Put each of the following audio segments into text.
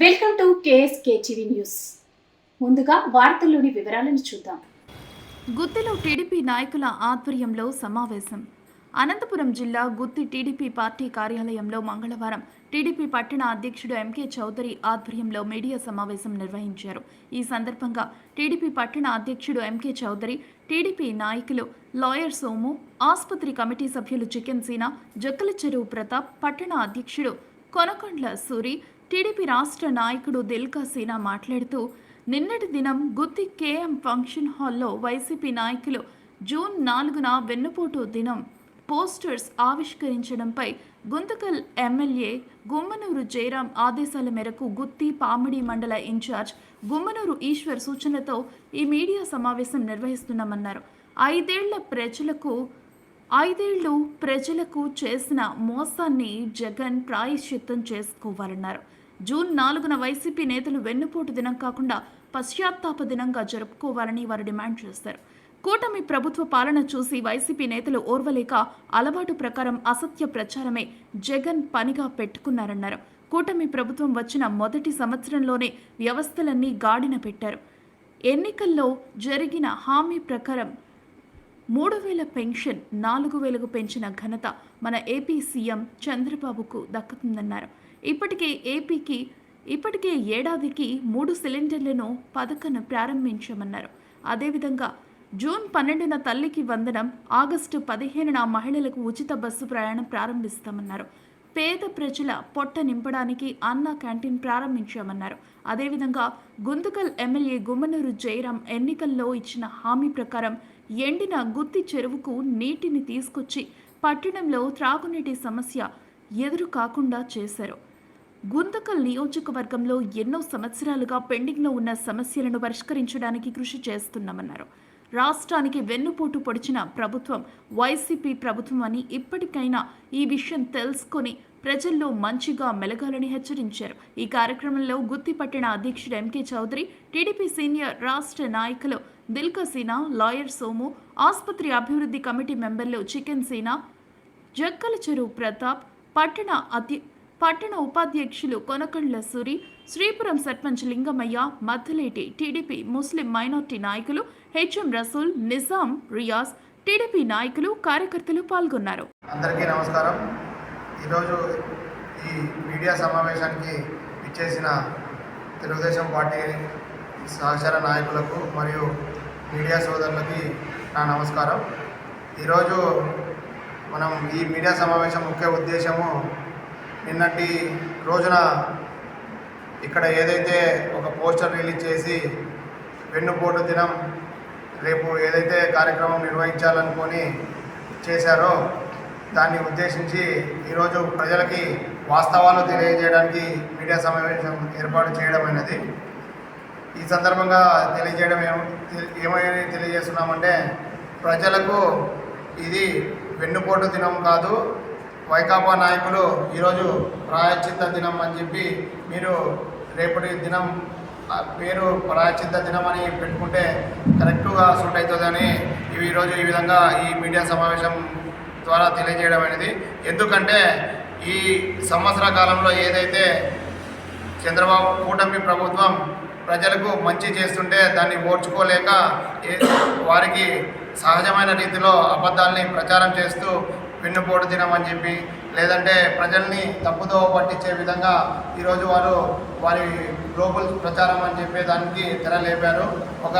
Welcome to KSK TV news. ముందుగా వార్తల్లోని వివరాలను చూద్దాం. గుత్తిలో టీడీపీ నాయకుల ఆధ్వర్యంలో సమావేశం. అనంతపురం జిల్లా గుత్తి టీడీపీ పార్టీ కార్యాలయంలో మంగళవారం టీడీపీ పట్టణ అధ్యక్షుడు ఎంకే చౌదరి ఆధ్వర్యంలో మీడియా సమావేశం నిర్వహించారు. ఈ సందర్భంగా టీడీపీ పట్టణ అధ్యక్షుడు ఎంకే చౌదరి టీడీపీ నాయకులు లాయర్ సోము ఆసుపత్రి కమిటీ సభ్యులు చికెన్ సీనా జక్కల చెరువు ప్రతాప్ పట్టణ అధ్యక్షుడు కొనకొండ్ల సూరి టీడీపీ రాష్ట్ర నాయకుడు దిల్కా సీనా మాట్లాడుతూ నిన్నటి దినం గుత్తి కేఎం ఫంక్షన్ హాల్లో వైసీపీ నాయకులు జూన్ నాలుగున వెన్నుపోటు దినం పోస్టర్స్ ఆవిష్కరించడంపై గుంతకల్ ఎమ్మెల్యే గుమ్మనూరు జయరాం ఆదేశాల మేరకు గుత్తి పామిడి మండల ఇన్ఛార్జ్ గుమ్మనూరు ఈశ్వర్ సూచనతో ఈ మీడియా సమావేశం నిర్వహిస్తున్నామన్నారు. ఐదేళ్ళ ప్రజలకు ఐదేళ్ళు ప్రజలకు చేసిన మోసాన్ని జగన్ ప్రాయశ్చిత్తం చేసుకోవాలన్నారు. జూన్ నాలుగున వైసీపీ నేతలు వెన్నుపోటు దినం కాకుండా పశ్చాత్తాప దినంగా జరుపుకోవాలని వారు డిమాండ్ చేశారు. కూటమి ప్రభుత్వ పాలన చూసి వైసీపీ నేతలు ఓర్వలేక అలవాటు ప్రకారం అసత్య ప్రచారమే జగన్ పనిగా పెట్టుకున్నారన్నారు. కూటమి ప్రభుత్వం వచ్చిన మొదటి సంవత్సరంలోనే వ్యవస్థలన్నీ గాడిన పెట్టారు. ఎన్నికల్లో జరిగిన హామీ ప్రకారం మూడు వేల పెన్షన్ నాలుగు వేలకు పెంచిన ఘనత మన ఏపీ సీఎం చంద్రబాబుకు దక్కుతుందన్నారు. ఇప్పటికే ఏపీకి ఇప్పటికే ఏడాదికి మూడు సిలిండర్లను పథకం ప్రారంభించామన్నారు. అదేవిధంగా జూన్ పన్నెండున తల్లికి వందనం ఆగస్టు పదిహేనున మహిళలకు ఉచిత బస్సు ప్రయాణం ప్రారంభిస్తామన్నారు. పేద ప్రజల పొట్ట నింపడానికి అన్న క్యాంటీన్ ప్రారంభించామన్నారు. అదేవిధంగా గుంతకల్ ఎమ్మెల్యే గుమ్మనూరు జయరాం ఎన్నికల్లో ఇచ్చిన హామీ ప్రకారం ఎండిన గుత్తి చెరువుకు నీటిని తీసుకొచ్చి పట్టణంలో త్రాగునీటి సమస్య ఎదురు కాకుండా చేశారు. గుంతకల్ నియోజకవర్గంలో ఎన్నో సంవత్సరాలుగా పెండింగ్లో ఉన్న సమస్యలను పరిష్కరించడానికి కృషి చేస్తున్నామన్నారు. రాష్ట్రానికి వెన్నుపోటు పొడిచిన ప్రభుత్వం వైసీపీ ప్రభుత్వం అని ఇప్పటికైనా ఈ విషయం తెలుసుకొని ప్రజల్లో మంచిగా మెలగాలని హెచ్చరించారు. ఈ కార్యక్రమంలో గుత్తి పట్టణ అధ్యక్షుడు ఎంకే చౌదరి టీడీపీ సీనియర్ రాష్ట్ర నాయకులు దిల్కా సీనా లాయర్ సోము ఆసుపత్రి అభివృద్ధి కమిటీ మెంబర్లు చికెన్ సీనా జక్కల చెరువు ప్రతాప్ పట్టణ అధ్య పట్టణ ఉపాధ్యక్షులు Konakandla Suri Sripuram sarpanch Lingamaiah Maddaleti TDP Muslim minority నాయకులు హెచ్ఎం రసూల్ నిజాం రియాజ్ టీడీపీ నాయకులు కార్యకర్తలు పాల్గొన్నారు. అందరికీ నమస్కారం. ఈరోజు ఈ మీడియా సమావేశానికి ఇచ్చేసిన తెలుగుదేశం పార్టీ సహచర నాయకులకు మరియు మీడియా సోదరులకి నా నమస్కారం. ఈరోజు మనం ఈ మీడియా సమావేశం ముఖ్య ఉద్దేశము నిన్నటి రోజున ఇక్కడ ఏదైతే ఒక పోస్టర్ రిలీజ్ చేసి వెన్నుపోటు దినం రేపు ఏదైతే కార్యక్రమం నిర్వహించాలనుకొని చేశారో దాన్ని ఉద్దేశించి ఈరోజు ప్రజలకి వాస్తవాలు తెలియజేయడానికి మీడియా సమావేశం ఏర్పాటు చేయడం అనేది. ఈ సందర్భంగా తెలియజేయడం ఏం తెలియజేస్తున్నామంటే ప్రజలకు ఇది వెన్నుపోటు దినం కాదు వైకాపా నాయకులు ఈరోజు ప్రాయశ్చిత్త దినం అని చెప్పి మీరు రేపటి దినం పేరు ప్రాయశ్చిత్త దినం అని పెట్టుకుంటే కరెక్టుగా సూట్ అవుతుందని ఇవి ఈరోజు ఈ విధంగా ఈ మీడియా సమావేశం ద్వారా తెలియజేయడం అనేది. ఎందుకంటే ఈ సంవత్సర కాలంలో ఏదైతే చంద్రబాబు కూటమి ప్రభుత్వం ప్రజలకు మంచి చేస్తుంటే దాన్ని ఓర్చుకోలేక వారికి సహజమైన రీతిలో అబద్ధాలని ప్రచారం చేస్తూ వెన్నుపోటు దినం అని చెప్పి లేదంటే ప్రజల్ని తప్పుదో పట్టించే విధంగా ఈరోజు వారు వారి గ్లోబల్ ప్రచారం అని చెప్పే దానికి తెర లేపారు. ఒక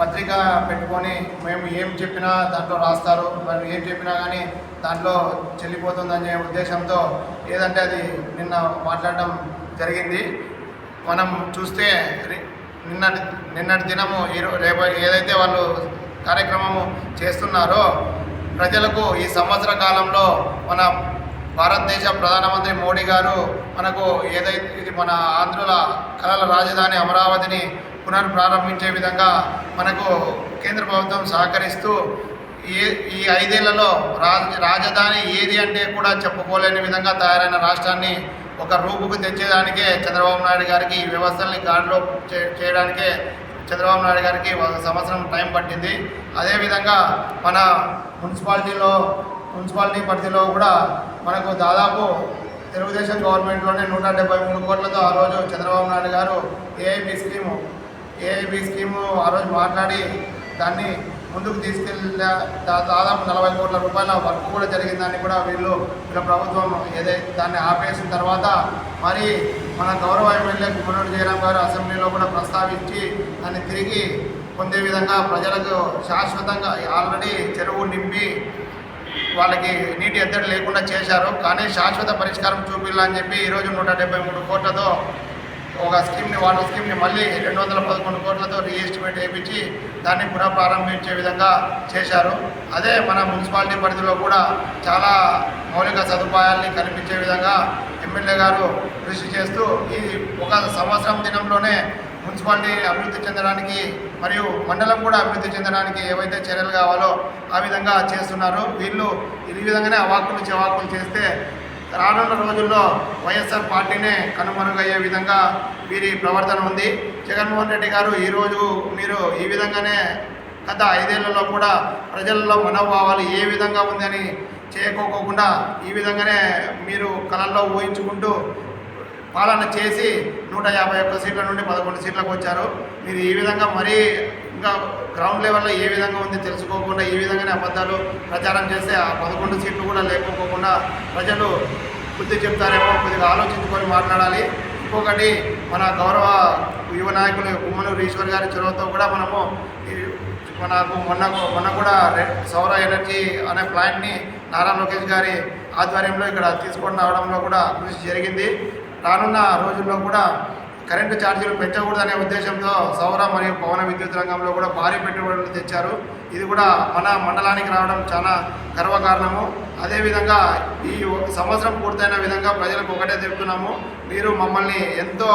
పత్రిక పెట్టుకొని మేము ఏం చెప్పినా దాంట్లో రాస్తారు మరి ఏం చెప్పినా కానీ దాంట్లో చెల్లిపోతుందనే ఉద్దేశంతో ఏదంటే అది నిన్న మాట్లాడడం జరిగింది. మనం చూస్తే నిన్నటి నిన్నటి దినము ఈరో రేపు ఏదైతే వాళ్ళు కార్యక్రమము చేస్తున్నారో ప్రజలకు ఈ సంవత్సర కాలంలో మన భారతదేశ ప్రధానమంత్రి మోడీ గారు మనకు ఏదైతే ఇది మన ఆంధ్రుల కళల రాజధాని అమరావతిని పునర్ప్రారంభించే విధంగా మనకు కేంద్ర ప్రభుత్వం సహకరిస్తూ ఈ ఈ ఐదేళ్ళలో రాజ రాజధాని ఏది అంటే కూడా చెప్పుకోలేని విధంగా తయారైన రాష్ట్రాన్ని ఒక రూపుకు తెచ్చేదానికే చంద్రబాబు నాయుడు గారికి ఈ వ్యవస్థల్ని గాడిలో చే- చేయడానికే చంద్రబాబు నాయుడు గారికి ఒక సంవత్సరం టైం పట్టింది. అదేవిధంగా మన మున్సిపాలిటీలో మున్సిపాలిటీ పరిధిలో కూడా మనకు దాదాపు తెలుగుదేశం గవర్నమెంట్లోనే నూట డెబ్బై మూడు కోట్లతో ఆ రోజు చంద్రబాబు నాయుడు గారు ఏఐబి స్కీము ఏఐబి స్కీము ఆ రోజు మాట్లాడి దాన్ని ముందుకు తీసుకెళ్ళిన దా- దాదాపు నలభై కోట్ల రూపాయల వర్క్ కూడా జరిగిందని కూడా వీళ్ళు వీళ్ళ ప్రభుత్వం ఏదైతే దాన్ని ఆపేసిన తర్వాత మరి మన గౌరవ ఎమ్మెల్యే కుమ్మనూరు జయరాం గారు అసెంబ్లీలో కూడా ప్రస్తావించి దాన్ని తిరిగి పొందే విధంగా ప్రజలకు శాశ్వతంగా ఆల్రెడీ చెరువు నింపి వాళ్ళకి నీటి ఎద్దడి లేకుండా చేశారు. కానీ శాశ్వత పరిష్కారం చూపించాలని చెప్పి ఈరోజు నూట డెబ్బై మూడు కోట్లతో ఒక స్కీమ్ని వాటర్ స్కీమ్ని మళ్ళీ రెండు వందల పదకొండు కోట్లతో రీఎస్టిమేట్ వేయించి దాన్ని పునఃప్రారంభించే విధంగా చేశారు. అదే మన మున్సిపాలిటీ పరిధిలో కూడా చాలా మౌలిక సదుపాయాల్ని కల్పించే విధంగా ఎమ్మెల్యే గారు కృషి చేస్తూ ఈ ఒక సంవత్సరం దినంలోనే మున్సిపాలిటీ అభివృద్ధి చెందడానికి మరియు మండలం కూడా అభివృద్ధి చెందడానికి ఏవైతే చర్యలు కావాలో ఆ విధంగా చేస్తున్నారు. వీళ్ళు ఈ విధంగానే అవాక్కులు చెవాకులు చేస్తే రానున్న రోజుల్లో వైఎస్ఆర్ పార్టీనే కనుమరుగయ్యే విధంగా వీరి ప్రవర్తన ఉంది. జగన్మోహన్ రెడ్డి గారు ఈరోజు మీరు ఈ విధంగానే గత ఐదేళ్ళలో కూడా ప్రజల్లో మనోభావాలు ఏ విధంగా ఉందని చేయకోకుండా ఈ విధంగానే మీరు కళల్లో ఊహించుకుంటూ పాలన చేసి నూట యాభై ఒక్క సీట్ల నుండి పదకొండు సీట్లకు వచ్చారు. మీరు ఈ విధంగా మరీ ఇంకా గ్రౌండ్ లెవెల్లో ఏ విధంగా ఉంది తెలుసుకోకుండా ఈ విధంగానే అబద్ధాలు ప్రచారం చేస్తే ఆ పదకొండు సీట్లు కూడా లేకపోకుండా ప్రజలు బుద్ధి చెప్తారేమో కొద్దిగా ఆలోచించుకొని మాట్లాడాలి. ఇంకొకటి మన గౌరవ యువ నాయకులు గుమ్మనూరు ఈశ్వర్ గారి చొరవతో కూడా మనము మనకు మొన్న మొన్న కూడా సౌర ఎనర్జీ అనే ప్లాంట్ని నారా లోకేష్ గారి ఆధ్వర్యంలో ఇక్కడ తీసుకొని రావడంలో కూడా కృషి జరిగింది. రానున్న రోజుల్లో కూడా కరెంటు ఛార్జీలు పెంచకూడదనే ఉద్దేశంతో సౌర మరియు పవన విద్యుత్ రంగంలో కూడా భారీ పెట్టుబడులు తెచ్చారు. ఇది కూడా మన మండలానికి రావడం చాలా గర్వకారణము అదేవిధంగా ఈ సంవత్సరం పూర్తయిన విధంగా ప్రజలకు ఒకటే చెప్తున్నాము. మీరు మమ్మల్ని ఎంతో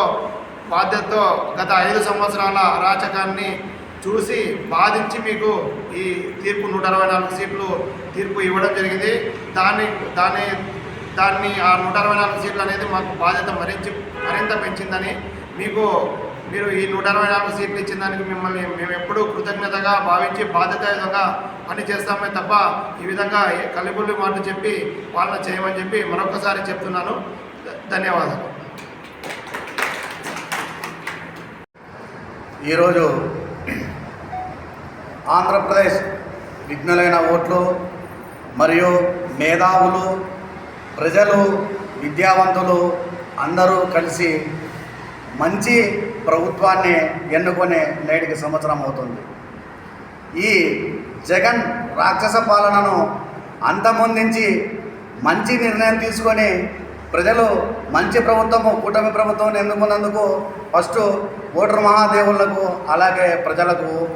బాధ్యతతో గత ఐదు సంవత్సరాల అరాచకాన్ని చూసి బాధించి మీకు ఈ తీర్పు నూట అరవై నాలుగు సీట్లు తీర్పు ఇవ్వడం జరిగింది. దాన్ని దాన్ని దాన్ని ఆ నూట అరవై నాలుగు సీట్లు అనేది మాకు బాధ్యత మరించి మరింత పెంచిందని మీకు మీరు ఈ నూట అరవై నాలుగు సీట్లు ఇచ్చిన దానికి మిమ్మల్ని మేము ఎప్పుడూ కృతజ్ఞతగా భావించి బాధ్యతగా పని చేస్తామే తప్ప ఈ విధంగా కల్లిపుల్లి మాట చెప్పి వాళ్ళని చేయమని చెప్పి మరొకసారి చెప్తున్నాను. ధన్యవాదాలు. ఈరోజు ఆంధ్రప్రదేశ్ విఘ్నులైన ఓట్లు మరియు మేధావులు ప్రజలు విద్యావంతులు అందరూ కలిసి మంచి ప్రభుత్వాన్ని ఎన్నుకునే నేటికి సంవత్సరం అవుతుంది. ఈ జగన్ రాక్షస పాలనను అంతమొందించి మంచి నిర్ణయం తీసుకొని ప్రజలు మంచి ప్రభుత్వము కూటమి ప్రభుత్వం ఎన్నుకున్నందుకు ఫస్ట్ ఓటర్ మహాదేవులకు అలాగే ప్రజలకు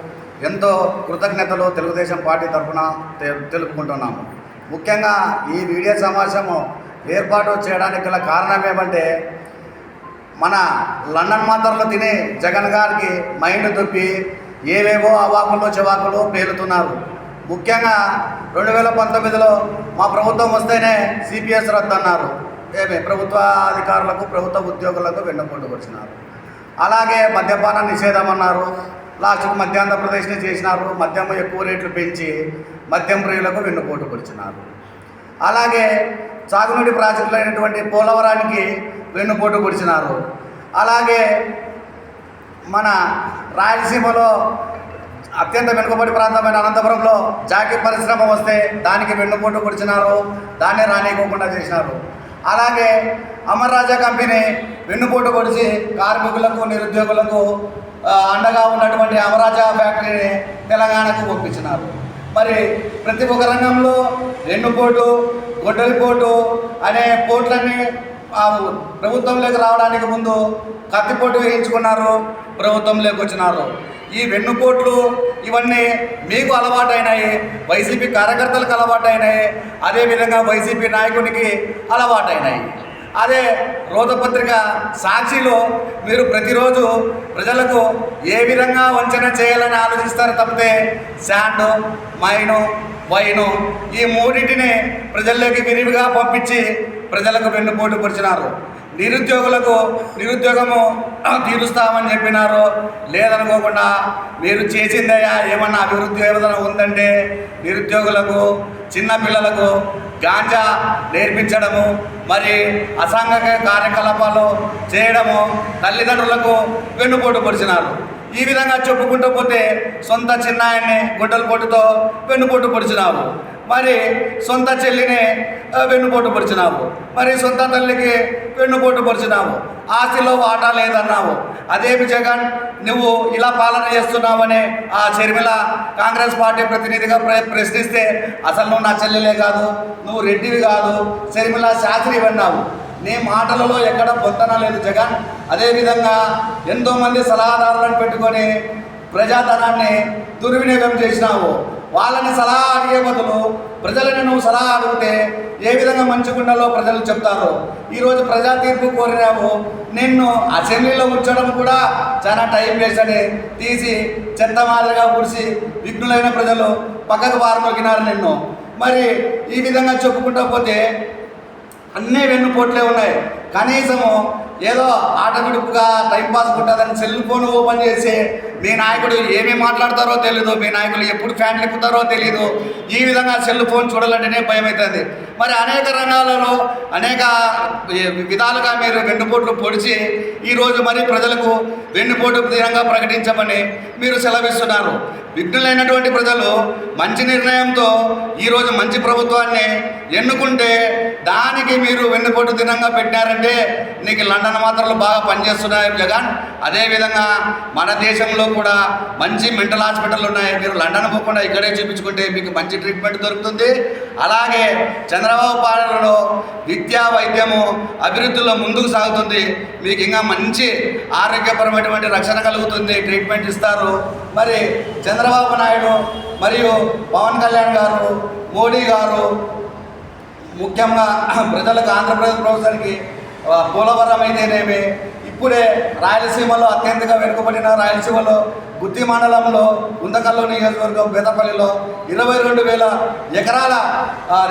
ఎంతో కృతజ్ఞతలు తెలుగుదేశం పార్టీ తరఫున తె- తెలుపుకుంటున్నాము. ముఖ్యంగా ఈ వీడియో సమావేశము ఏర్పాటు చేయడానికి గల కారణం ఏమంటే మన లండన్ మాత్రలు తిని జగన్ గారికి మైండ్ తొప్పి ఏవేవో అవాకులు చెవాకులు పేలుతున్నారు. ముఖ్యంగా రెండు వేల పంతొమ్మిదిలో మా ప్రభుత్వం వస్తేనే సిపిఎస్ రద్దు అన్నారు. ఏమి ప్రభుత్వ అధికారులకు ప్రభుత్వ ఉద్యోగులకు వెన్నుపోటు వచ్చినారు అలాగే మద్యపాన నిషేధం అన్నారు. లాస్ట్కు మధ్య ఆంధ్రప్రదేశ్ని చేసినారు. మద్యం ఎక్కువ రేట్లు పెంచి మద్యం ప్రియులకు వెన్నుపోటు పొడిచినారు. అలాగే సాగునీటి ప్రాజెక్టులు అయినటువంటి పోలవరానికి వెన్నుపోటు పొడిచినారు. అలాగే మన రాయలసీమలో అత్యంత వెనుకబడి ప్రాంతమైన అనంతపురంలో జాకెట్ పరిశ్రమ వస్తే దానికి వెన్నుపోటు పొడిచినారు. దాన్ని రానివ్వకుండా చేసినారు. అలాగే అమర్ రాజా కంపెనీ వెన్నుపోటు పొడిచి కార్మికులకు నిరుద్యోగులకు అండగా ఉన్నటువంటి అమరాజా ఫ్యాక్టరీని తెలంగాణకు పంపించినారు. మరి ప్రతి ఒక్క రంగంలో ఎన్నుపోటు గొడ్డలిపోటు అనే పోట్లన్నీ ప్రభుత్వంలోకి రావడానికి ముందు కత్తిపోటు వేయించుకున్నారు ప్రభుత్వంలోకి వచ్చినారు. ఈ వెన్నుపోట్లు ఇవన్నీ మీకు అలవాటైనాయి వైసీపీ కార్యకర్తలకు అలవాటైనాయి అదేవిధంగా వైసీపీ నాయకునికి అలవాటైనాయి. అదే రోజపత్రిక సాక్షిలో మీరు ప్రతిరోజు ప్రజలకు ఏ విధంగా వంచన చేయాలని ఆలోచిస్తారు తప్పితే శాండ్ మైను వైను ఈ మూడింటిని ప్రజల్లోకి విరివిగా పంపించి ప్రజలకు వెన్నుపోటు పరిచినారు నిరుద్యోగులకు నిరుద్యోగము తీరుస్తామని చెప్పినారు. లేదనుకోకుండా మీరు చేసిందయ్యా ఏమన్నా అభివృద్ధి ఏదైనా ఉందంటే నిరుద్యోగులకు చిన్నపిల్లలకు గాంజా నేర్పించడము మరి అసాంఘిక కార్యకలాపాలు చేయడము తల్లిదండ్రులకు వెన్నుపోటు పొడిచినారు ఈ విధంగా చెప్పుకుంటూ పోతే సొంత చిన్నాయన్ని గుడ్డల పొట్టుతో వెన్నుపోటు పొడిచినారు మరి సొంత చెల్లిని వెన్నుపోటు పరిచినావు మరి సొంత తల్లికి వెన్నుపోటు పరిచినావు ఆస్తిలో వాటా లేదన్నావు. అదేమి జగన్ నువ్వు ఇలా పాలన చేస్తున్నావని ఆ షర్మిల కాంగ్రెస్ పార్టీ ప్రతినిధిగా ప్ర ప్రశ్నిస్తే అసలు నువ్వు నా చెల్లెలే కాదు నువ్వు రెడ్డివి కాదు షర్మిల శాస్త్రి అన్నావు. నీ మాటలలో ఎక్కడ పొంతన లేదు జగన్. అదేవిధంగా ఎంతోమంది సలహాదారులను పెట్టుకొని ప్రజాధనాన్ని దుర్వినియోగం చేసినావు. వాళ్ళని సలహా అడిగే బదులు ప్రజలను నువ్వు సలహా అడిగితే ఏ విధంగా మంచిగుండాలో ప్రజలు చెప్తారు. ఈరోజు ప్రజా తీర్పు కోరినాము. నిన్ను అసెంబ్లీలో ఉంచడం కూడా చాలా టైం వేస్ట్ అని తీసి చెత్త మాదిరిగా పుడిసి విఘ్నులైన ప్రజలు పక్కకు పారమొక్కినారు నిన్ను. మరి ఈ విధంగా చెప్పుకుంటా పోతే అన్నీ వెన్నుపోట్లే ఉన్నాయి. కనీసము ఏదో ఆట విడుపుగా టైంపాస్ ఉంటుందని సెల్ ఫోన్ ఓపెన్ చేసి మీ నాయకుడు ఏమేమి మాట్లాడతారో తెలీదు మీ నాయకులు ఎప్పుడు ఫ్యాన్ ఎక్కుతారో తెలీదు. ఈ విధంగా సెల్ ఫోన్ చూడాలంటేనే భయం అవుతుంది మరి అనేక రంగాలలో అనేక విధాలుగా మీరు వెన్నుపోట్లు పొడిచి ఈరోజు మరి ప్రజలకు వెన్నుపోటు దినంగా ప్రకటించమని మీరు సెలవిస్తున్నారు. విఘ్నులైనటువంటి ప్రజలు మంచి నిర్ణయంతో ఈరోజు మంచి ప్రభుత్వాన్ని ఎన్నుకుంటే దానికి మీరు వెన్నుపోటు దినంగా పెట్టారంటే నీకు లండన్ మాత్రలు బాగా పనిచేస్తున్నాయి జగన్. అదేవిధంగా మన దేశంలో కూడా మంచి మెంటల్ హాస్పిటల్ ఉన్నాయి. మీరు లండన్ పోకుండా ఇక్కడే చూపించుకుంటే మీకు మంచి ట్రీట్మెంట్ దొరుకుతుంది. అలాగే చంద్రబాబు పాలనలో విద్యా వైద్యము అభివృద్ధిలో ముందుకు సాగుతుంది. మీకు ఇంకా మంచి ఆరోగ్యపరమైనటువంటి రక్షణ కలుగుతుంది. ట్రీట్మెంట్ ఇస్తారు. మరి చంద్రబాబు నాయుడు మరియు పవన్ కళ్యాణ్ గారు మోడీ గారు ముఖ్యంగా ప్రజలకు ఆంధ్రప్రదేశ్ ప్రభుత్వానికి ఆ, పోలవరం అయితేనేమి ఇప్పుడే రాయలసీమలో అత్యంతగా వెనుకబడిన రాయలసీమలో గుత్తి మండలంలో గుంతకల్లు నియోజకవర్గం బేతపల్లిలో ఇరవై రెండు వేల ఎకరాల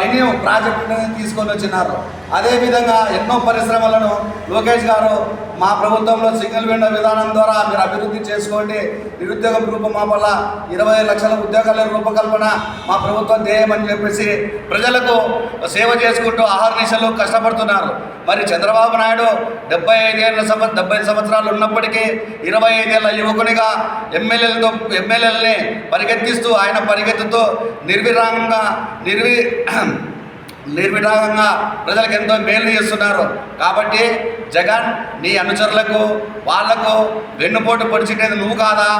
రెన్యూ ప్రాజెక్టుని తీసుకొని వచ్చినారు. అదేవిధంగా ఎన్నో పరిశ్రమలను లోకేష్ గారు మా ప్రభుత్వంలో సింగిల్ విండో విధానం ద్వారా మీరు అభివృద్ధి చేసుకోండి. నిరుద్యోగం రూపమాపల ఇరవై లక్షల ఉద్యోగాల రూపకల్పన మా ప్రభుత్వం ధ్యేయమని చెప్పేసి ప్రజలకు సేవ చేసుకుంటూ ఆహార నిశలు కష్టపడుతున్నారు. మరి చంద్రబాబు నాయుడు డెబ్బై ఐదేళ్ళ సంవ డెబ్బై సంవత్సరాలు ఉన్నప్పటికీ ఇరవై ఐదేళ్ళ యువకునిగా ఎమ్మెల్యేలతో ఎమ్మెల్యేలని పరిగెత్తిస్తూ ఆయన పరిగెత్తుతూ నిర్విరామంగా నిర్వి నిర్విధానంగా ప్రజలకు ఎంతో మేలు చేస్తున్నారు. కాబట్టి జగన్ నీ అనుచరులకు వాళ్ళకు వెన్నుపోటు పొడిచినది నువ్వు కాదా?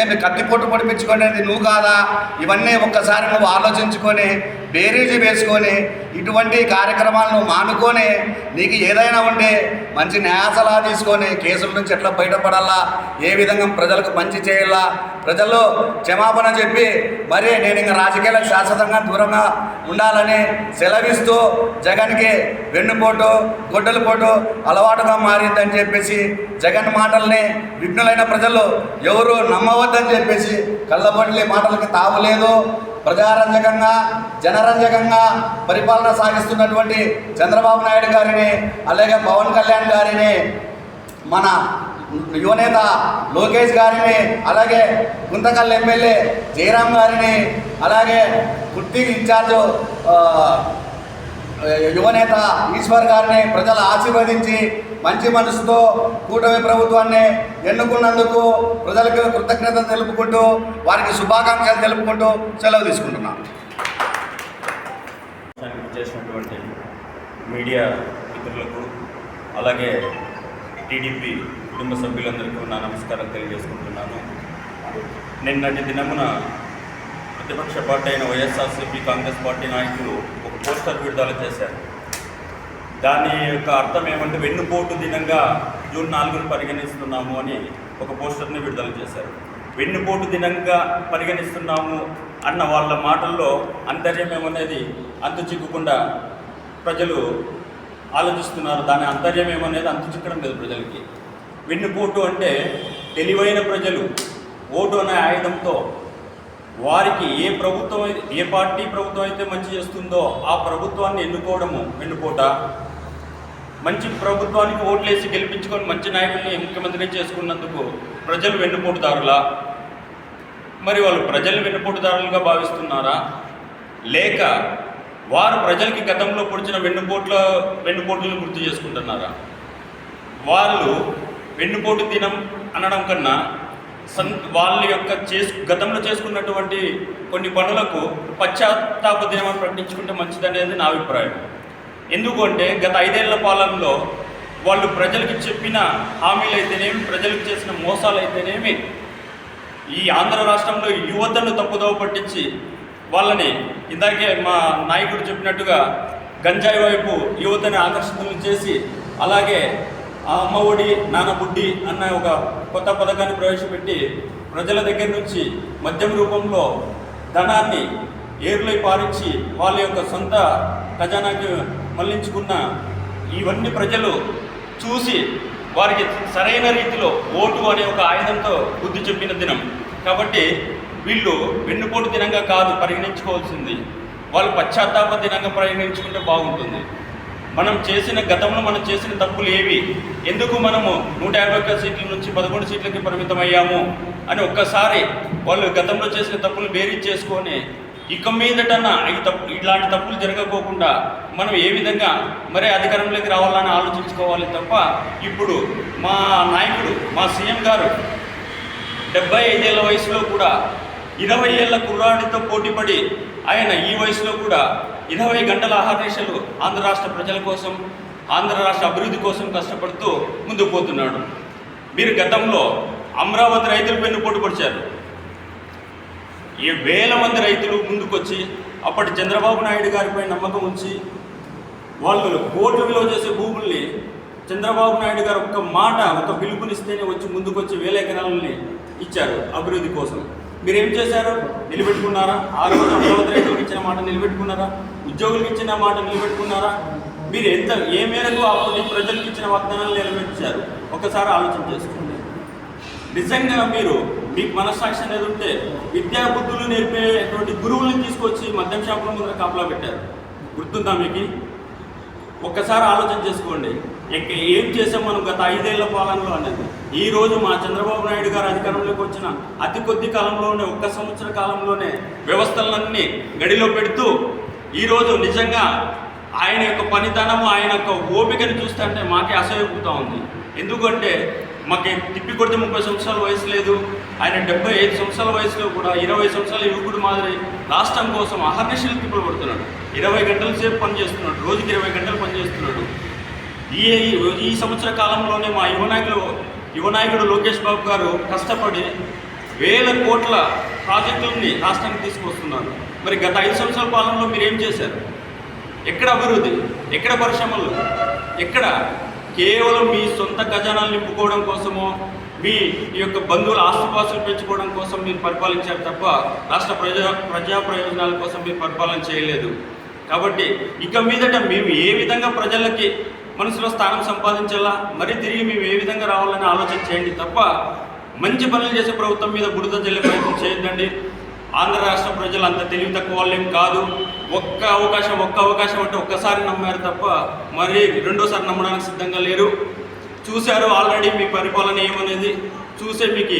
ఏమి కత్తిపోటు పొడిపించుకునేది నువ్వు కాదా? ఇవన్నీ ఒక్కసారి నువ్వు ఆలోచించుకొని బేరీజు వేసుకొని ఇటువంటి కార్యక్రమాలను మానుకొని నీకు ఏదైనా ఉంటే మంచి న్యాయ తీసుకొని కేసుల నుంచి ఎట్లా బయటపడాలా? ఏ విధంగా ప్రజలకు మంచి చేయాలా? ప్రజలు క్షమాపణ చెప్పి మరి నేను ఇంకా రాజకీయాలకు శాశ్వతంగా దూరంగా ఉండాలని సెలవిస్తూ జగన్కి వెన్నుపోటు గొడ్డల పోటు అలవాటుగా మారిందని చెప్పేసి జగన్ మాటల్ని విఘ్నులైన ప్రజలు ఎవరు నమ్మవద్దని చెప్పేసి కళ్ళబొడ్లి మాటలకి తావులేదు. ప్రజారంజకంగా జనరంజకంగా పరిపాలన సాగిస్తున్నటువంటి చంద్రబాబు నాయుడు గారిని అలాగే పవన్ కళ్యాణ్ గారిని మన యువనేత లోకేష్ గారిని అలాగే గుంతకల్ ఎమ్మెల్యే జయరాం గారిని అలాగే కుర్తి ఇన్ఛార్జు యువనేత ఈశ్వర్ గారిని ప్రజలు ఆశీర్వదించి మంచి మనసుతో కూటమి ప్రభుత్వాన్ని ఎన్నుకున్నందుకు ప్రజలకు కృతజ్ఞతలు తెలుపుకుంటూ వారికి శుభాకాంక్షలు తెలుపుకుంటూ సెలవు తీసుకుంటున్నాను. చేసినటువంటి మీడియా మిత్రులకు అలాగే టీడీపీ కుటుంబ సభ్యులందరికీ నా నమస్కారం తెలియజేసుకుంటున్నాను. నిన్నటి దినమున ప్రతిపక్ష పార్టీ అయిన వైఎస్ఆర్సీపీ కాంగ్రెస్ పార్టీ నాయకులు ఒక పోస్టర్ విడుదల చేశారు. దాని యొక్క అర్థం ఏమంటే వెన్నుపోటు దినంగా జూన్ నాలుగును పరిగణిస్తున్నాము అని ఒక పోస్టర్ని విడుదల చేశారు. వెన్నుపోటు దినంగా పరిగణిస్తున్నాము అన్న వాళ్ళ మాటల్లో అంతర్యం ఏమనేది అంతు చిక్కకుండా ప్రజలు ఆలోచిస్తున్నారు. దాని అంతర్యం ఏమనేది అంతు చిక్కడం లేదు ప్రజలకి. వెన్నుపోటు అంటే తెలివైన ప్రజలు ఓటు అనే ఆయుధంతో వారికి ఏ ప్రభుత్వం అయితే ఏ పార్టీ ప్రభుత్వం అయితే మంచి చేస్తుందో ఆ ప్రభుత్వాన్ని ఎన్నుకోవడము వెన్నుపోట. మంచి ప్రభుత్వానికి ఓట్లేసి గెలిపించుకొని మంచి నాయకుల్ని ముఖ్యమంత్రిని చేసుకున్నందుకు ప్రజలు వెన్నుపోటుదారులా? మరి వాళ్ళు ప్రజలు వెన్నుపోటుదారులుగా భావిస్తున్నారా? లేక వారు ప్రజలకి గతంలో పొడిచిన వెన్నుపోట్ల వెన్నుపోట్లను గుర్తు చేసుకుంటున్నారా? వాళ్ళు వెన్నుపోటు దినం అనడం కన్నా సన్ వాళ్ళ యొక్క చేసు గతంలో చేసుకున్నటువంటి కొన్ని పనులకు పశ్చాత్తాప దినం అని ప్రకటించుకుంటే మంచిదనేది నా అభిప్రాయం. ఎందుకంటే గత ఐదేళ్ళ పాలనలో వాళ్ళు ప్రజలకి చెప్పిన హామీలు అయితేనేమి ప్రజలకు చేసిన మోసాలు అయితేనేమి ఈ ఆంధ్ర రాష్ట్రంలో యువతను తప్పుదోవ పట్టించి వాళ్ళని ఇందాకే మా నాయకుడు చెప్పినట్టుగా గంజాయి వైపు యువతని ఆకర్షితులు చేసి అలాగే అమ్మ ఒడి నాన్న బుడ్డి అన్న ఒక కొత్త పథకాన్ని ప్రవేశపెట్టి ప్రజల దగ్గర నుంచి మద్యం రూపంలో ధనాన్ని ఏర్లై పారించి వాళ్ళ యొక్క సొంత ఖజానాకి మళ్ళించుకున్న ఇవన్నీ ప్రజలు చూసి వారికి సరైన రీతిలో ఓటు అనే ఒక ఆయుధంతో బుద్ధి చెప్పిన దినం. కాబట్టి వీళ్ళు వెన్నుపోటు దినంగా కాదు పరిగణించుకోవాల్సింది. వాళ్ళు పశ్చాత్తాప దినంగా పరిగణించుకుంటే బాగుంటుంది. మనం చేసిన గతంలో మనం చేసిన తప్పులు ఏవి? ఎందుకు మనము నూట యాభై ఒక్క సీట్ల నుంచి పదకొండు సీట్లకి పరిమితం అయ్యాము? అని ఒక్కసారి వాళ్ళు గతంలో చేసిన తప్పులు బేరీ చేసుకొని ఇక మీదటన్నా ఈ తప్పు ఇలాంటి తప్పులు జరగకోకుండా మనం ఏ విధంగా మరే అధికారంలోకి రావాలని ఆలోచించుకోవాలి తప్ప ఇప్పుడు మా నాయకుడు మా సీఎం గారు డెబ్బై ఐదేళ్ళ వయసులో కూడా ఇరవై ఏళ్ళ కుర్రాడితో పోటీపడి ఆయన ఈ వయసులో కూడా ఇరవై గంటల ఆహార్నిశలు ఆంధ్ర రాష్ట్ర ప్రజల కోసం ఆంధ్ర రాష్ట్ర అభివృద్ధి కోసం కష్టపడుతూ ముందుకు పోతున్నాడు. మీరు గతంలో అమరావతి రైతులు పెన్ను పోటీపడిచారు ఈ వేల మంది రైతులు ముందుకొచ్చి అప్పటి చంద్రబాబు నాయుడు గారిపై నమ్మకం ఉంచి వాళ్ళు కోట్లు విలువ చేసే భూముల్ని చంద్రబాబు నాయుడు గారు ఒక్క మాట ఒక పిలుపునిస్తేనే వచ్చి ముందుకొచ్చి వేల ఎకరాలని ఇచ్చారు అభివృద్ధి కోసం. మీరు ఏం చేశారు? నిలబెట్టుకున్నారా? ఆ రోజు అమరావతి రైతులకు ఇచ్చిన మాట నిలబెట్టుకున్నారా? ఉద్యోగులకు ఇచ్చిన మాట నిలబెట్టుకున్నారా? మీరు ఎంత ఏ మేరకు అప్పుడు ప్రజలకు ఇచ్చిన వాగ్దానాలు నిలబెట్టారు ఒకసారి ఆలోచన చేసుకోండి. నిజంగా మీరు మీకు మనస్సాక్షి అనేది ఉంటే విద్యా బుద్ధులు నేర్పేటువంటి గురువులను తీసుకొచ్చి మద్యం షాపుల ముందర కాపలా పెట్టారు. గుర్తుందా మీకు? ఒక్కసారి ఆలోచన చేసుకోండి. ఇక ఏం చేసాం మనం గత ఐదేళ్ళ పాలనలో అనేది. ఈ రోజు మా చంద్రబాబు నాయుడు గారు అధికారంలోకి వచ్చిన అతి కొద్ది కాలంలోనే ఒక్క సంవత్సర కాలంలోనే వ్యవస్థలన్నీ గడిలో పెడుతూ ఈరోజు నిజంగా ఆయన యొక్క పనితనము ఆయన యొక్క ఓపికను చూస్తే అంటే మాకే అసహ్యపుతా ఉంది. ఎందుకంటే మాకు తిప్పి కొడితే ముప్పై సంవత్సరాల వయసు లేదు. ఆయన డెబ్బై ఐదు సంవత్సరాల వయసులో కూడా ఇరవై సంవత్సరాల యువకుడు మాదిరి రాష్ట్రం కోసం అహర్నిశలు తిప్పులు పడుతున్నాడు ఇరవై గంటల సేపు పనిచేస్తున్నాడు. రోజుకి ఇరవై గంటలు పనిచేస్తున్నాడు. ఈ ఈ సంవత్సర కాలంలోనే మా యువనాయకులు యువనాయకుడు లోకేష్ బాబు గారు కష్టపడి వేల కోట్ల ప్రాజెక్టులని రాష్ట్రానికి తీసుకొస్తున్నారు మరి గత ఐదు సంవత్సరాల పాలనలో మీరు ఏం చేశారు? ఎక్కడ అభివృద్ధి? ఎక్కడ పరిశ్రమలు? ఎక్కడ? కేవలం మీ సొంత ఖజానాలు నింపుకోవడం కోసమో మీ ఈ యొక్క బంధువుల ఆస్తిపాస్తులు పెంచుకోవడం కోసం మీరు పరిపాలించారు తప్ప రాష్ట్ర ప్రజా ప్రజా ప్రయోజనాల కోసం మీరు పరిపాలన చేయలేదు. కాబట్టి ఇక మీదట మేము ఏ విధంగా ప్రజలకి మనసులో స్థానం సంపాదించాలా మరి తిరిగి మేము ఏ విధంగా రావాలని ఆలోచన చేయండి తప్ప మంచి పనులు చేసే ప్రభుత్వం మీద బుడిద జల్లే ప్రయత్నం చేయొద్దండి. ఆంధ్ర రాష్ట్ర ప్రజలు అంత తెలివి తక్కువ వాళ్ళేం కాదు. ఒక్క అవకాశం ఒక్క అవకాశం అంటే ఒక్కసారి నమ్మారు తప్ప మరి రెండోసారి నమ్మడానికి సిద్ధంగా లేరు. చూశారు ఆల్రెడీ మీ పరిపాలన ఏమనేది. చూసే మీకు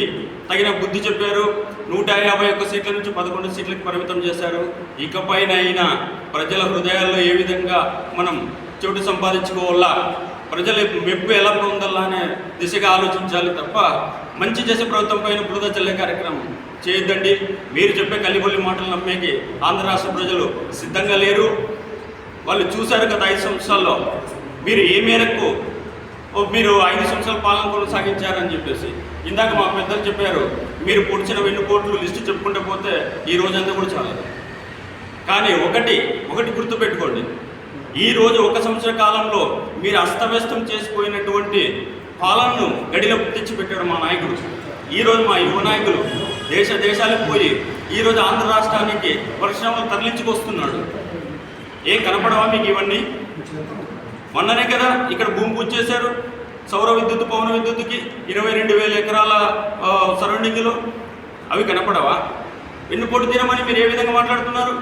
తగిన బుద్ధి చెప్పారు. నూట యాభై ఒక్క సీట్ల నుంచి పదకొండు సీట్లకు పరిమితం చేశారు. ఇకపైన అయినా ప్రజల హృదయాల్లో ఏ విధంగా మనం చోటు సంపాదించుకోవాలా? ప్రజల మెప్పు ఎలా పొందాలా అనే దిశగా ఆలోచించాలి తప్ప మంచి చేసే ప్రభుత్వం పైన బురద చల్లే కార్యక్రమం చేయొద్దండి. మీరు చెప్పే కలిపొల్లి మాటలు నమ్మేకి ఆంధ్ర రాష్ట్ర ప్రజలు సిద్ధంగా లేరు. వాళ్ళు చూశారు గత ఐదు సంవత్సరాల్లో. మీరు ఏ మేరకు మీరు ఐదు సంవత్సరాల పాలన కొనసాగించారని చెప్పేసి. ఇందాక మా పెద్దలు చెప్పారు మీరు పొడిచిన వెన్ను కోట్లు లిస్టు చెప్పుకుంటే పోతే ఈ రోజంతా కూడా చాలదు. కానీ ఒకటి ఒకటి గుర్తుపెట్టుకోండి. ఈరోజు ఒక సంవత్సర కాలంలో మీరు అస్తవ్యస్తం చేసిపోయినటువంటి పాలనను గడిలో తెచ్చిపెట్టాడు మా నాయకుడు. ఈరోజు మా యువ నాయకులు దేశ దేశాలకు పోయి ఈరోజు ఆంధ్ర రాష్ట్రానికి పరిశ్రమలు తరలించుకొస్తున్నాడు. ఏం కనపడవా మీకు ఇవన్నీ? మొన్ననే కదా ఇక్కడ భూమి పూజ చేశారు. సౌర విద్యుత్ పవన విద్యుత్తుకి ఇరవై రెండు వేల ఎకరాల సరౌండింగ్లో. అవి కనపడవా? వెన్నుపోటు తీరమని మీరు ఏ విధంగా మాట్లాడుతున్నారు?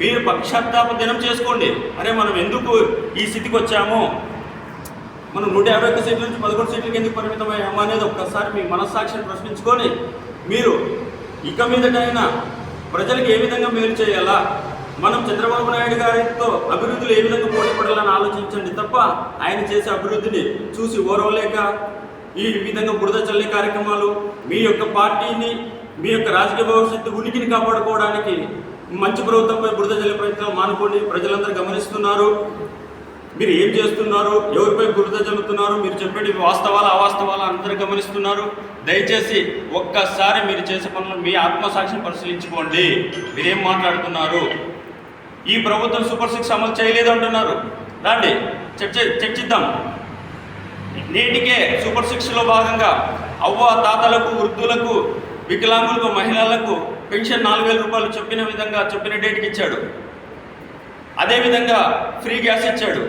మీరు పక్షాత్తాప దినం చేసుకోండి. అరే మనం ఎందుకు ఈ స్థితికి వచ్చాము? మనం నూట యాభై ఒక్క సీట్ల నుంచి పదకొండు సీట్లకి ఎందుకు పరిమితమయ్యాము అనేది ఒక్కసారి మీ మనస్సాక్షిని ప్రశ్నించుకొని మీరు ఇక మీదటైనా ప్రజలకు ఏ విధంగా మేలు చేయాలా? మనం చంద్రబాబు నాయుడు గారితో అభివృద్ధిలో ఏ విధంగా పోటీ పడాలని ఆలోచించండి తప్ప ఆయన చేసే అభివృద్ధిని చూసి ఓరవలేక ఈ విధంగా బురద చల్లే కార్యక్రమాలు మీ యొక్క పార్టీని మీ యొక్క రాజకీయ భవిష్యత్తు ఉనికిని కాపాడుకోవడానికి మంచి ప్రభుత్వంపై బురద జల్లే ప్రయత్నాలు మానుకోండి. ప్రజలందరూ గమనిస్తున్నారు. మీరు ఏం చేస్తున్నారు? ఎవరిపై బురద జల్లుతున్నారు? మీరు చెప్పేటి వాస్తవాలు అవాస్తవాలు అందరూ గమనిస్తున్నారు. దయచేసి ఒక్కసారి మీరు చేసే పనులు మీ ఆత్మసాక్షిని పరిశీలించుకోండి. మీరేం మాట్లాడుతున్నారు? ఈ ప్రభుత్వం సూపర్ సిక్స్ అమలు చేయలేదు అంటున్నారు. రాండి చర్చ చర్చిద్దాం. నేటికే సూపర్ సిక్స్లో భాగంగా అవ్వ తాతలకు వృద్ధులకు వికలాంగులకు మహిళలకు పెన్షన్ నాలుగు వేల రూపాయలు చెప్పిన విధంగా చెప్పిన డేట్కి ఇచ్చాడు. అదేవిధంగా ఫ్రీ గ్యాస్ ఇచ్చాడు.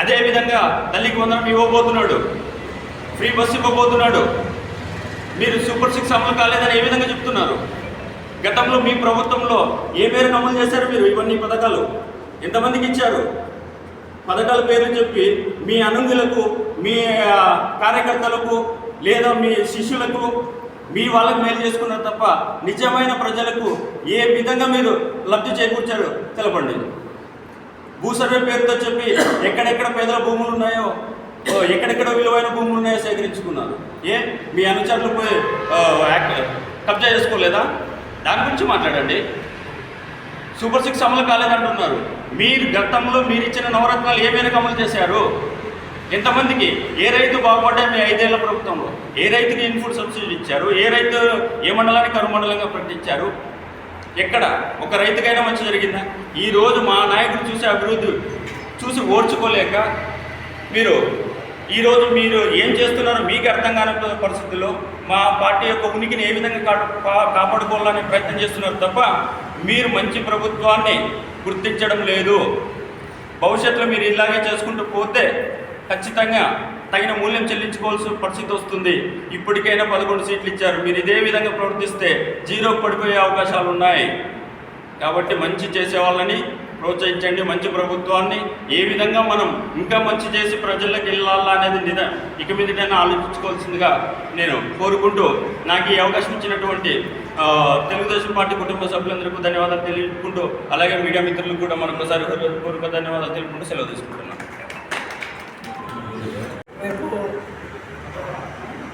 అదేవిధంగా తల్లికి వందనం ఇవ్వబోతున్నాడు. ఫ్రీ బస్సు ఇవ్వబోతున్నాడు. మీరు సూపర్ సిక్స్ అమలు కాలేదని ఏ విధంగా చెప్తున్నారు? గతంలో మీ ప్రభుత్వంలో ఏ మేరకు అమలు చేశారు మీరు? ఇవన్నీ పథకాలు ఎంతమందికి ఇచ్చారు? పథకాల పేర్లు చెప్పి మీ అనుంగులకు మీ కార్యకర్తలకు లేదా మీ శిష్యులకు మీ వాళ్ళకి మేలు చేసుకున్నారు తప్ప నిజమైన ప్రజలకు ఏ విధంగా మీరు లబ్ధి చేకూర్చారో తెలపండి. భూ సర్వే పేరుతో చెప్పి ఎక్కడెక్కడ పేదల భూములు ఉన్నాయో ఎక్కడెక్కడ విలువైన భూములు ఉన్నాయో సేకరించుకున్నారు. ఏ? మీ అనుచరులు పోయి కబ్జా చేసుకోలేదా? దాని గురించి మాట్లాడండి. సూపర్ సిక్స్ అమలు కాలేదంటున్నారు. మీరు గతంలో మీరు ఇచ్చిన నవరత్నాలు ఏమైనా అమలు చేశారు? ఎంతమందికి ఏ రైతు బాగుపడ్డా మీ ఐదేళ్ళ ప్రభుత్వంలో? ఏ రైతుకి ఇన్పుట్ సబ్సిడీ ఇచ్చారు? ఏ రైతు ఏ మండలానికి కరుమండలంగా ప్రకటించారు? ఎక్కడ? ఒక రైతుకైనా మంచి జరిగిందా? ఈరోజు మా నాయకుడు చూసే అభివృద్ధి చూసి ఓర్చుకోలేక మీరు ఈరోజు మీరు ఏం చేస్తున్నారో మీకు అర్థం కాని పరిస్థితుల్లో మా పార్టీ యొక్క ఉనికిని ఏ విధంగా కా- కాపాడుకోవాలనే ప్రయత్నం చేస్తున్నారు తప్ప మీరు మంచి ప్రభుత్వాన్ని గుర్తించడం లేదు. భవిష్యత్తులో మీరు ఇలాగే చేసుకుంటూ పోతే ఖచ్చితంగా తగిన మూల్యం చెల్లించుకోవాల్సిన పరిస్థితి వస్తుంది. ఇప్పటికైనా పదకొండు సీట్లు ఇచ్చారు. మీరు ఇదే విధంగా ప్రవర్తిస్తే జీరో పడిపోయే అవకాశాలు ఉన్నాయి. కాబట్టి మంచి చేసే వాళ్ళని ప్రోత్సహించండి. మంచి ప్రభుత్వాన్ని ఏ విధంగా మనం ఇంకా మంచి చేసి ప్రజలకు వెళ్ళాలా అనేది నిద ఇక మీదటైనా ఆలోచించుకోవాల్సిందిగా నేను కోరుకుంటూ నాకు ఈ అవకాశం ఇచ్చినటువంటి తెలుగుదేశం పార్టీ కుటుంబ సభ్యులందరికీ ధన్యవాదాలు తెలుపుకుంటూ అలాగే మీడియా మిత్రులకు కూడా మరొకసారి పూర్వక ధన్యవాదాలు తెలుపుకుంటూ సెలవు తీసుకుంటున్నాను. రేపు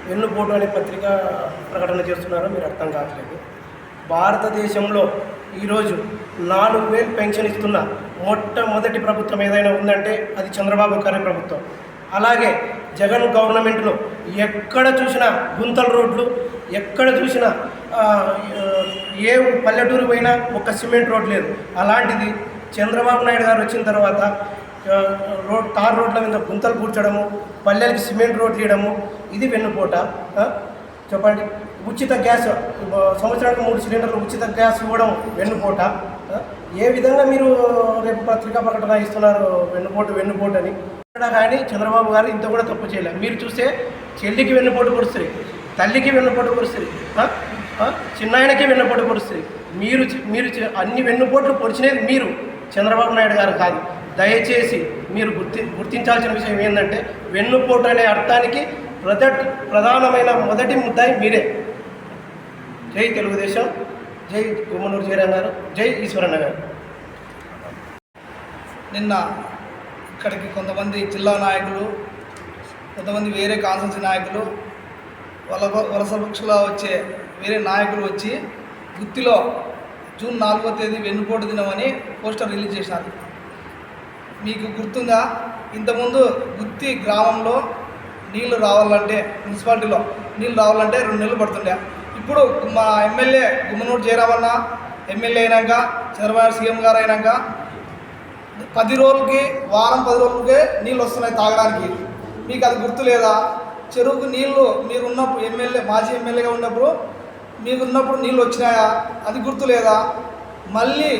వెన్నుపోటు అనే పత్రిక ప్రకటన చేస్తున్నారో మీరు అర్థం కావట్లేదు. భారతదేశంలో ఈరోజు నాలుగు వేలు పెన్షన్ ఇస్తున్న మొట్టమొదటి ప్రభుత్వం ఏదైనా ఉందంటే అది చంద్రబాబు గారి ప్రభుత్వం. అలాగే జగన్ గవర్నమెంట్లో ఎక్కడ చూసినా గుంతల రోడ్లు ఎక్కడ చూసినా ఏ పల్లెటూరు పోయినా ఒక సిమెంట్ రోడ్ లేదు. అలాంటిది చంద్రబాబు నాయుడు గారు వచ్చిన తర్వాత రోడ్ తార్ రోడ్ల మీద గుంతలు కూర్చడము పల్లెలకి సిమెంట్ రోడ్లు తీయడము ఇది వెన్నుపోట చెప్పండి. ఉచిత గ్యాస్ సంవత్సరానికి మూడు సిలిండర్లు ఉచిత గ్యాస్ ఇవ్వడం వెన్నుపోట ఏ విధంగా మీరు రేపు పత్రికా ప్రకటన ఇస్తున్నారు వెన్నుపోటు వెన్నుపోటు అని? కానీ చంద్రబాబు గారు ఇంత కూడా తప్పు చేయలేదు. మీరు చూస్తే చెల్లికి వెన్నుపోటు కురుస్తుంది తల్లికి వెన్నుపోటు కురుస్తుంది చిన్నాయనకి వెన్నుపోటు పొడుస్తుంది. మీరు మీరు అన్ని వెన్నుపోట్లు పొడిచినది మీరు చంద్రబాబు నాయుడు గారు కాదు. దయచేసి మీరు గుర్తి గుర్తించాల్సిన విషయం ఏంటంటే వెన్నుపోటు అనే అర్థానికి ప్రదట్ ప్రధానమైన మొదటి ముద్దాయి మీరే. జై తెలుగుదేశం. జై గుమ్మనూరు జయరాం గారు. జై ఈశ్వరన్న గారు. నిన్న ఇక్కడికి కొంతమంది జిల్లా నాయకులు కొంతమంది వేరే కాన్సెన్సీ నాయకులు వల వలస పక్షుల వచ్చే వేరే నాయకులు వచ్చి గుత్తిలో జూన్ నాలుగో తేదీ వెన్నుపోటు దినమని పోస్టర్ రిలీజ్ చేశారు. మీకు గుర్తుందా? ఇంతకుముందు గుత్తి గ్రామంలో నీళ్ళు రావాలంటే మున్సిపాలిటీలో నీళ్ళు రావాలంటే రెండు నెలలు పడుతుండే. ఇప్పుడు మా ఎమ్మెల్యే గుమ్మనూరు జయరామన్న ఎమ్మెల్యే అయినాక చంద్రబాబు సీఎం గారు అయినాక పది రోజులకి వారం పది రోజులకే నీళ్ళు వస్తున్నాయి తాగడానికి. మీకు అది గుర్తు లేదా? చెరువుకు నీళ్ళు మీరున్నప్పుడు ఎమ్మెల్యే మాజీ ఎమ్మెల్యేగా ఉన్నప్పుడు మీకున్నప్పుడు నీళ్ళు వచ్చినాయా? అది గుర్తు లేదా? మళ్ళీ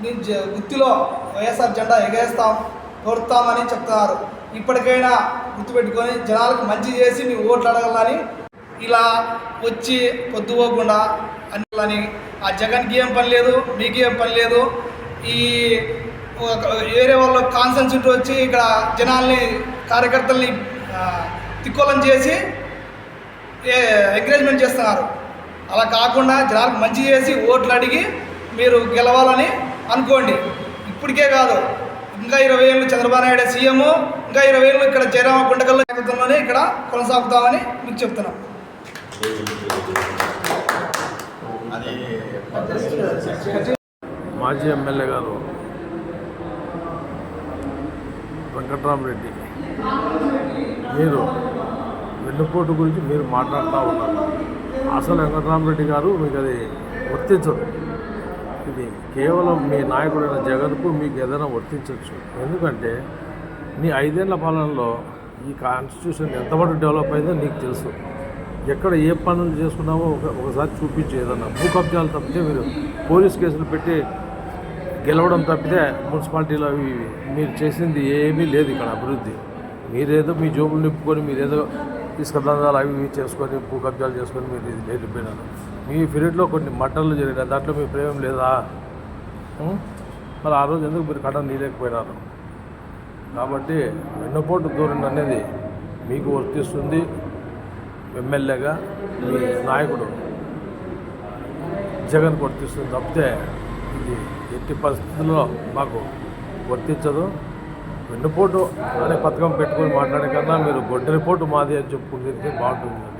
మీ గుత్తిలో వైఎస్ఆర్ జెండా ఎగేస్తాం కొడతామని చెప్తున్నారు. ఇప్పటికైనా గుర్తుపెట్టుకొని జనాలకు మంచి చేసి మీ ఓట్లు అడగాలని ఇలా వచ్చి పొద్దుపోకుండా అని ఆ జగన్కి ఏం పని లేదు మీకు ఏం పని లేదు. ఈ ఒక వేరే వాళ్ళ కాన్సన్ట్రేట్ వచ్చి ఇక్కడ జనాల్ని కార్యకర్తల్ని తిక్కోలం చేసి ఎంకరేజ్మెంట్ చేస్తున్నారు. అలా కాకుండా జనాలకు మంచి చేసి ఓట్లు అడిగి మీరు గెలవాలని అనుకోండి. ఇప్పటికే కాదు. ఇంకా ఇరవై ఏళ్ళు చంద్రబాబు నాయుడు సీఎం ఇంకా ఇరవై ఏళ్ళు ఇక్కడ జయరామ గుండకల్లో నేతృత్వంలోనే ఇక్కడ కొనసాగుతామని మీకు చెప్తున్నాం. మాజీ ఎమ్మెల్యే గారు వెంకట్రామరెడ్డి మీరు వెన్నుపోటు గురించి మీరు మాట్లాడుతూ ఉన్నారు. అసలు వెంకట్రామరెడ్డి గారు మీకు అది వర్తించదు ఇది కేవలం మీ నాయకుడైన జగన్కు మీకు ఏదైనా వర్తించవచ్చు. ఎందుకంటే నీ ఐదేళ్ళ పాలనలో ఈ కాన్స్టిట్యూషన్ ఎంతవరకు డెవలప్ అయిందో నీకు తెలుసు. ఎక్కడ ఏ పనులు చేసుకున్నామో ఒక ఒకసారి చూపించు ఏదన్నా. భూ కబ్జాలు తప్పితే మీరు పోలీస్ కేసులు పెట్టి గెలవడం తప్పితే మున్సిపాలిటీలో అవి మీరు చేసింది ఏమీ లేదు ఇక్కడ అభివృద్ధి. మీరేదో మీ జోబులు నింపుకొని మీరేదో ఇసుక దందాలు అవి ఇవి చేసుకొని భూ కబ్జాలు చేసుకొని మీరు ఇది వెళ్ళిపోయినారు మీ పీరియడ్లో కొన్ని మట్టలు జరిగినాయి. దాంట్లో మీ ప్రేమ లేదా? మరి ఆ రోజు ఎందుకు మీరు కటం నీయలేకపోయినారు కాబట్టి వెన్నుపోటు ధోరణి అనేది మీకు వర్తిస్తుంది. ఎమ్మెల్యేగా మీ నాయకుడు జగన్ వర్తిస్తుంది. తప్పితే ఇది ఎట్టి పరిస్థితుల్లో మాకు వర్తించదు. వెన్నుపోటు అనే పథకం పెట్టుకొని మాట్లాడే కన్నా మీరు గొడ్డలిపోటు మాది అని చెప్పుకుంటే బాగుంటుంది.